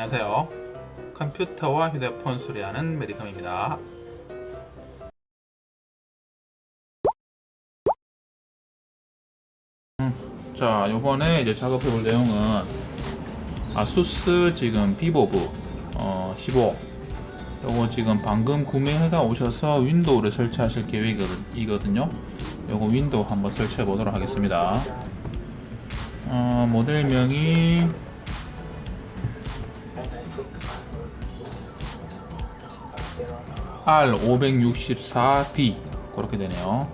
안녕하세요. 컴퓨터와 휴대폰 수리하는 메디컴입니다. 음, 자, 요번에 이제 작업해 볼 내용은 아수스 지금 비보브 어, 15 요거 지금 방금 구매해가 오셔서 윈도우를 설치하실 계획이거든요. 요거 윈도우 한번 설치해 보도록 하겠습니다. 어, 모델명이 R564B 그렇게 되네요.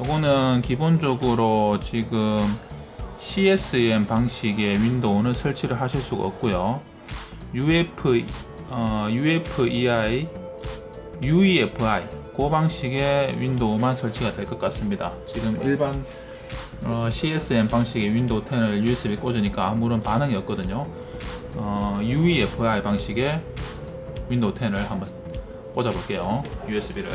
요거는 기본적으로 지금 CSM 방식의 윈도우는 설치를 하실 수가 없고요. UF, 어, UFEI, UEFI 그 방식의 윈도우만 설치가 될 것 같습니다. 지금 일반 어, CSM 방식의 윈도우 10을 USB 꽂으니까 아무런 반응이 없거든요. 어, UEFI 방식의 윈도우 10을 한번 꽂아 볼게요. USB를.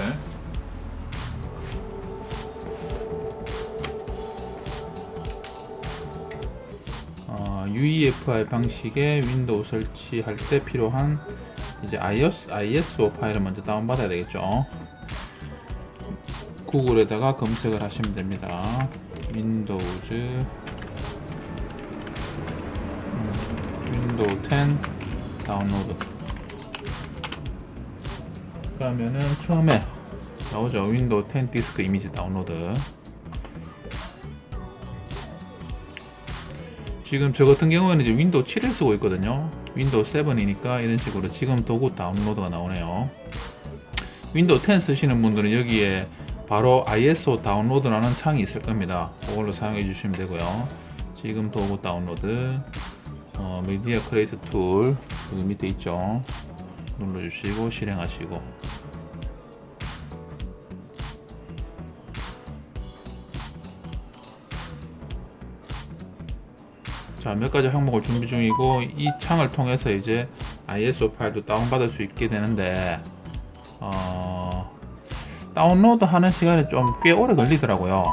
어, UEFI 방식의 윈도우 설치할 때 필요한 이제 IS, ISO 파일을 먼저 다운받아야 되겠죠. 구글에다가 검색을 하시면 됩니다. 윈도우즈 음, 윈도우 10 다운로드 그러면은 처음에 나오죠. 윈도우 10 디스크 이미지 다운로드. 지금 저 같은 경우에는 이제 윈도우 7을 쓰고 있거든요. 윈도우 7이니까 이런 식으로 지금 도구 다운로드가 나오네요. 윈도우 10 쓰시는 분들은 여기에 바로 ISO 다운로드라는 창이 있을 겁니다. 그걸로 사용해 주시면 되고요. 지금 도구 다운로드 어, 미디어 크레이트 툴 여기 밑에 있죠. 눌러주시고 실행하시고 자, 몇 가지 항목을 준비 중이고 이 창을 통해서 이제 ISO 파일도 다운받을 수 있게 되는데 어, 다운로드 하는 시간이 좀 꽤 오래 걸리더라고요.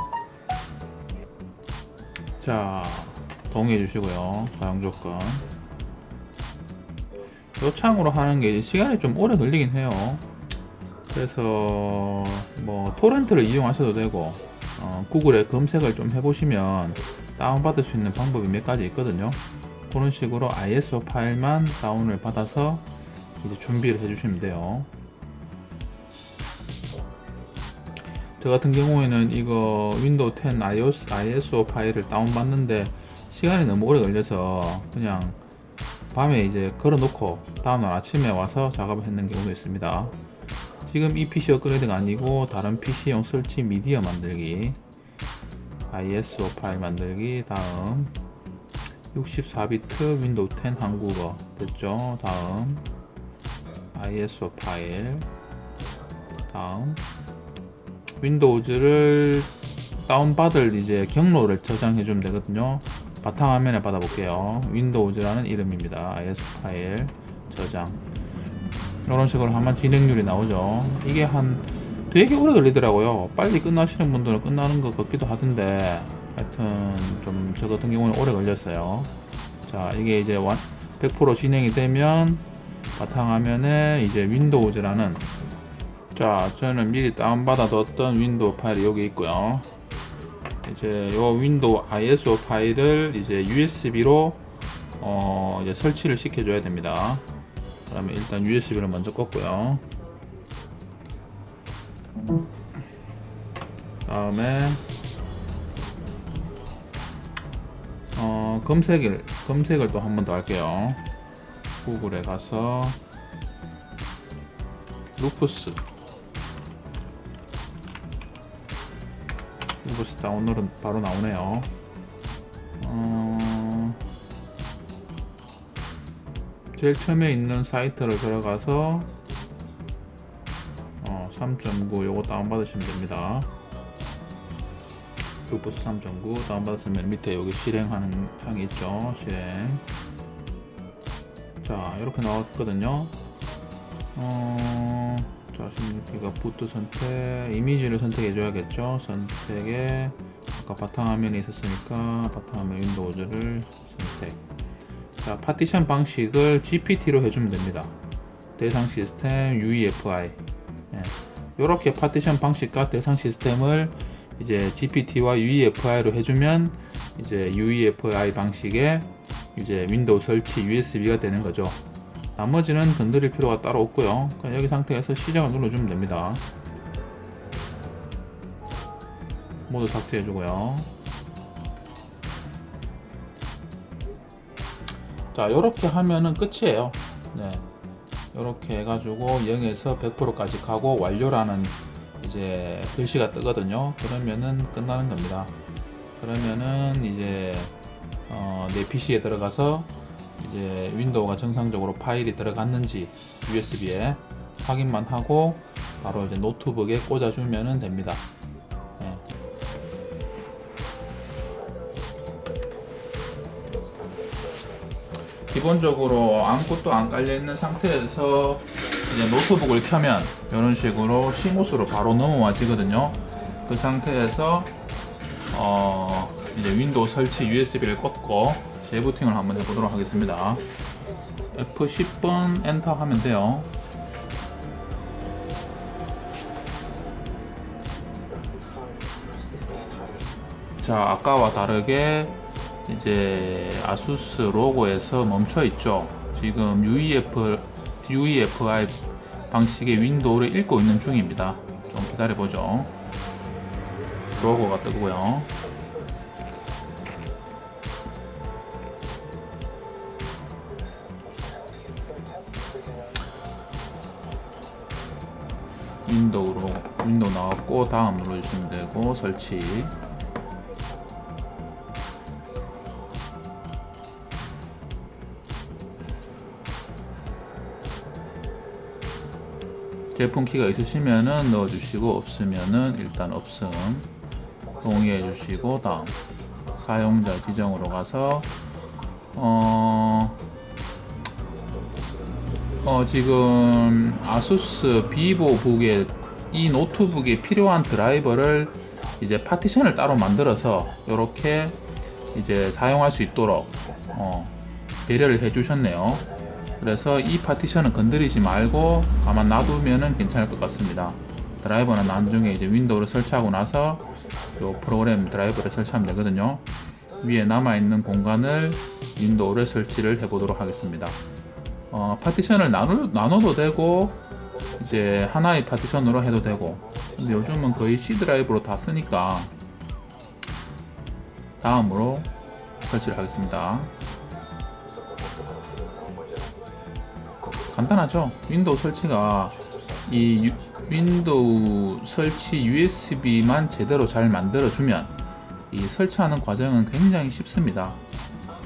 자, 동의해 주시고요. 사용 조건. 이 창으로 하는 게 시간이 좀 오래 걸리긴 해요. 그래서 뭐 토렌트를 이용하셔도 되고 어, 구글에 검색을 좀 해보시면 다운받을 수 있는 방법이 몇 가지 있거든요. 그런 식으로 ISO 파일만 다운을 받아서 이제 준비를 해주시면 돼요. 저 같은 경우에는 이거 윈도우 10 iOS, ISO 파일을 다운받는데 시간이 너무 오래 걸려서 그냥 밤에 이제 걸어놓고 다음날 아침에 와서 작업을 했는 경우도 있습니다. 지금 이 PC 업그레이드가 아니고 다른 PC용 설치 미디어 만들기 ISO 파일 만들기. 다음 64비트 윈도우 10 한국어. 됐죠? 다음 ISO 파일. 다음 윈도우즈를 다운받을 이제 경로를 저장해 주면 되거든요. 바탕화면에 받아볼게요. 윈도우즈라는 이름입니다. ISO 파일 저장. 이런 식으로 하면 진행률이 나오죠. 이게 한 되게 오래 걸리더라고요. 빨리 끝나시는 분들은 끝나는 것 같기도 하던데, 하여튼 좀 저 같은 경우는 오래 걸렸어요. 자, 이게 이제 100% 진행이 되면 바탕화면에 이제 윈도우즈라는 자, 저는 미리 다운받아 뒀던 윈도우 파일이 여기 있고요. 이제 요 윈도우 ISO 파일을 이제 USB로 어, 이제 설치를 시켜줘야 됩니다. 그러면 일단 USB를 먼저 껐고요. 다음에 어, 검색을 검색을 또 한 번 더 할게요. 구글에 가서 루프스 루프스 다운로드 바로 나오네요. 어, 제일 처음에 있는 사이트를 들어가서 3.9 요거 다운받으시면 됩니다. 루프스 3.9 다운받았으면 밑에 여기 실행하는 창이 있죠? 실행. 자 이렇게 나왔거든요. 어, 자 16기가 부트 선택 이미지를 선택해 줘야겠죠? 선택에 아까 바탕화면이 있었으니까 바탕화면 윈도우즈를 선택. 자, 파티션 방식을 GPT로 해주면 됩니다. 대상 시스템 UEFI. 예. 이렇게 파티션 방식과 대상 시스템을 이제 GPT와 UEFI로 해주면 이제 UEFI 방식의 이제 윈도우 설치 USB가 되는 거죠. 나머지는 건드릴 필요가 따로 없고요. 그냥 여기 상태에서 시작을 눌러주면 됩니다. 모두 삭제해주고요. 자, 이렇게 하면은 끝이에요. 네. 이렇게 해가지고 0에서 100%까지 가고 완료라는 이제 글씨가 뜨거든요. 그러면은 끝나는 겁니다. 그러면은 이제 어, 내 PC에 들어가서 이제 윈도우가 정상적으로 파일이 들어갔는지 USB에 확인만 하고 바로 이제 노트북에 꽂아주면 됩니다. 기본적으로 아무것도 안 깔려 있는 상태에서 이제 노트북을 켜면 이런 식으로 시무스로 바로 넘어와지거든요. 그 상태에서 어 이제 윈도우 설치 USB를 꽂고 재부팅을 한번 해보도록 하겠습니다. F10번 엔터 하면 돼요. 자, 아까와 다르게 이제 아수스 로고에서 멈춰 있죠. 지금 UEF, UEFI 방식의 윈도우를 읽고 있는 중입니다. 좀 기다려 보죠. 로고가 뜨고요. 윈도우로 윈도우 나왔고 다음 눌러주시면 되고 설치 제품 키가 있으시면은 넣어주시고 없으면은 일단 없음 동의해 주시고 다음 사용자 지정으로 가서 어, 어 지금 아수스 비보북에 이 노트북에 필요한 드라이버를 이제 파티션을 따로 만들어서 이렇게 이제 사용할 수 있도록 어, 배려를 해 주셨네요. 그래서 이 파티션은 건드리지 말고 가만 놔두면은 괜찮을 것 같습니다. 드라이버는 나중에 이제 윈도우를 설치하고 나서 요 프로그램 드라이버를 설치하면 되거든요. 위에 남아있는 공간을 윈도우를 설치를 해 보도록 하겠습니다. 어, 파티션을 나누, 나눠도 되고 이제 하나의 파티션으로 해도 되고 근데 요즘은 거의 C 드라이브로 다 쓰니까 다음으로 설치를 하겠습니다. 간단하죠. 윈도우 설치가 이 유- 윈도우 설치 USB만 제대로 잘 만들어주면 이 설치하는 과정은 굉장히 쉽습니다.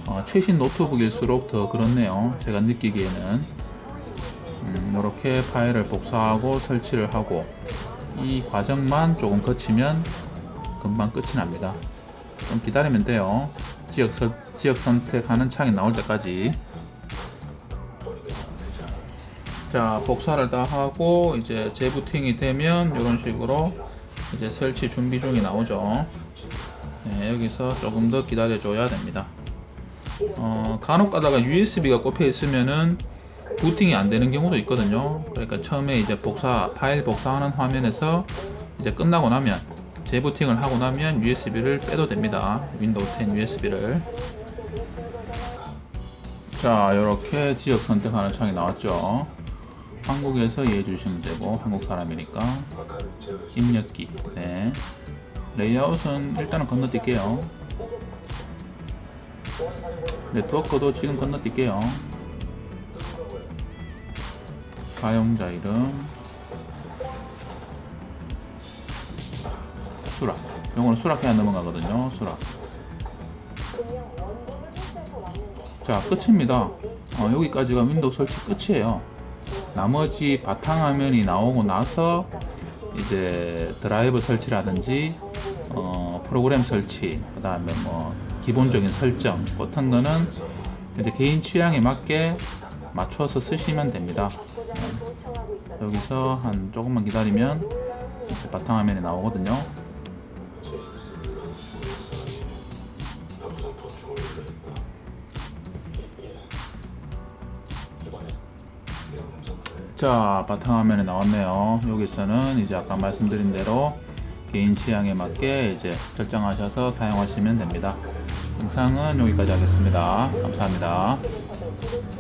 어, 최신 노트북일수록 더 그렇네요. 제가 느끼기에는 음, 이렇게 파일을 복사하고 설치를 하고 이 과정만 조금 거치면 금방 끝이 납니다. 좀 기다리면 돼요. 지역, 선- 지역 선택하는 창이 나올 때까지. 자, 복사를 다 하고 이제 재부팅이 되면 이런 식으로 이제 설치 준비 중이 나오죠. 네, 여기서 조금 더 기다려 줘야 됩니다. 어, 간혹 가다가 USB가 꼽혀 있으면은 부팅이 안 되는 경우도 있거든요. 그러니까 처음에 이제 복사 파일 복사하는 화면에서 이제 끝나고 나면 재부팅을 하고 나면 USB를 빼도 됩니다. 윈도우 10 USB를. 자, 이렇게 지역 선택하는 창이 나왔죠. 한국에서 이해해 주시면 되고 한국 사람이니까 입력기. 네. 레이아웃은 일단은 건너뛸게요. 네트워크도 지금 건너뛸게요. 사용자 이름 수락 이거는 수락해야 넘어가거든요 수락 자 끝입니다 어, 여기까지가 윈도우 설치 끝이에요 나머지 바탕화면이 나오고 나서 이제 드라이브 설치라든지 어, 프로그램 설치 그 다음에 뭐 기본적인 설정 같은 거는 이제 개인 취향에 맞게 맞춰서 쓰시면 됩니다 네. 여기서 한 조금만 기다리면 바탕화면이 나오거든요 자 바탕화면에 나왔네요. 여기서는 이제 아까 말씀드린 대로 개인 취향에 맞게 이제 설정하셔서 사용하시면 됩니다. 영상은 여기까지 하겠습니다. 감사합니다